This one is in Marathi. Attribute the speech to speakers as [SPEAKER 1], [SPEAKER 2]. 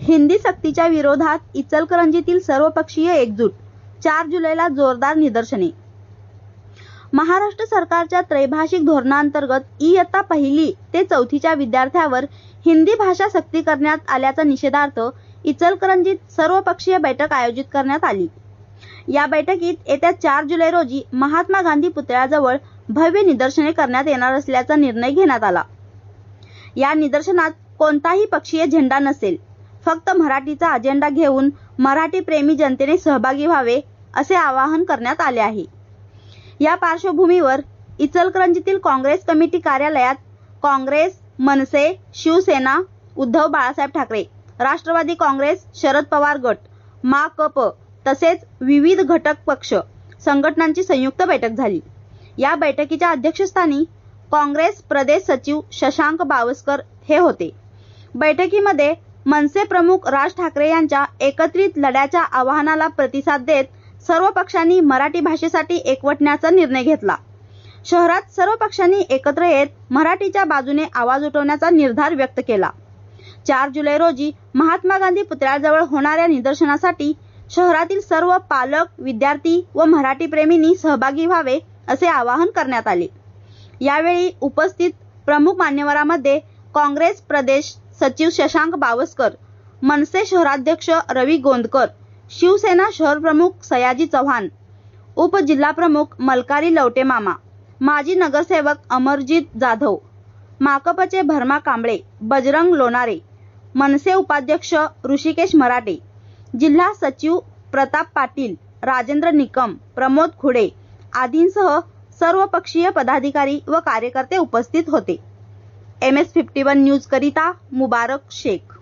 [SPEAKER 1] हिंदी सक्तीच्या विरोधात इचलकरंजीतील सर्वपक्षीय एकजूट चार जुलैला जोरदार निदर्शने. महाराष्ट्र सरकारच्या त्रैभाषिक धोरणांतर्गत इयत्ता पहिली ते चौथीच्या विद्यार्थ्यावर हिंदी भाषा सक्ती करण्यात आल्याचा निषेधार्थ इचलकरंजीत सर्वपक्षीय बैठक आयोजित करण्यात आली. या बैठकीत येत्या चार जुलै रोजी महात्मा गांधी पुतळ्याजवळ भव्य निदर्शने करण्यात येणार असल्याचा निर्णय घेण्यात आला. या निदर्शनात कोणताही पक्षीय झेंडा नसेल. फक्त मराठीचा अजेंडा घेऊन मराठी प्रेमी जनतेने सहभागी व्हावे असे आवाहन करण्यात आले आहे. या पार्श्वभूमीवर इचलकरंजीतील काँग्रेस कमिटी कार्यालयात काँग्रेस मनसे शिवसेना उद्धव बाळासाहेब ठाकरे राष्ट्रवादी काँग्रेस शरद पवार गट मा कप तसेच विविध घटक पक्ष संघटनांची संयुक्त बैठक झाली. या बैठकीच्या अध्यक्षस्थानी काँग्रेस प्रदेश सचिव शशांक बावस्कर हे होते. बैठकीमध्ये मनसे प्रमुख राज ठाकरे यांच्या एकत्रित लढ्याच्या आवाहनाला प्रतिसाद देत सर्व पक्षांनी मराठी भाषेसाठी एकवटण्याचा निर्णय घेतला. शहरात सर्व पक्षांनी एकत्र येत मराठीच्या बाजूने आवाज उठवण्याचा निर्धार व्यक्त केला. चार जुलै रोजी महात्मा गांधी पुतळ्याजवळ होणाऱ्या निदर्शनासाठी शहरातील सर्व पालक विद्यार्थी व मराठी प्रेमींनी सहभागी व्हावे असे आवाहन करण्यात आले. यावेळी उपस्थित प्रमुख मान्यवरांमध्ये काँग्रेस प्रदेश सचिव शशांक बावस्कर मनसे शहराध्यक्ष रवी गोंदकर शिवसेना शहर प्रमुख सयाजी चव्हाण उपजिल्हाप्रमुख मलकारी लवटेमामा माजी नगरसेवक अमरजीत जाधव माकपचे भरमा कांबळे बजरंग लोणारे मनसे उपाध्यक्ष ऋषिकेश मराठे जिल्हा सचिव प्रताप पाटील राजेंद्र निकम प्रमोद खुडे आदींसह सर्व पक्षीय पदाधिकारी व कार्यकर्ते उपस्थित होते. M S fifty one news करिता मुबारक शेख.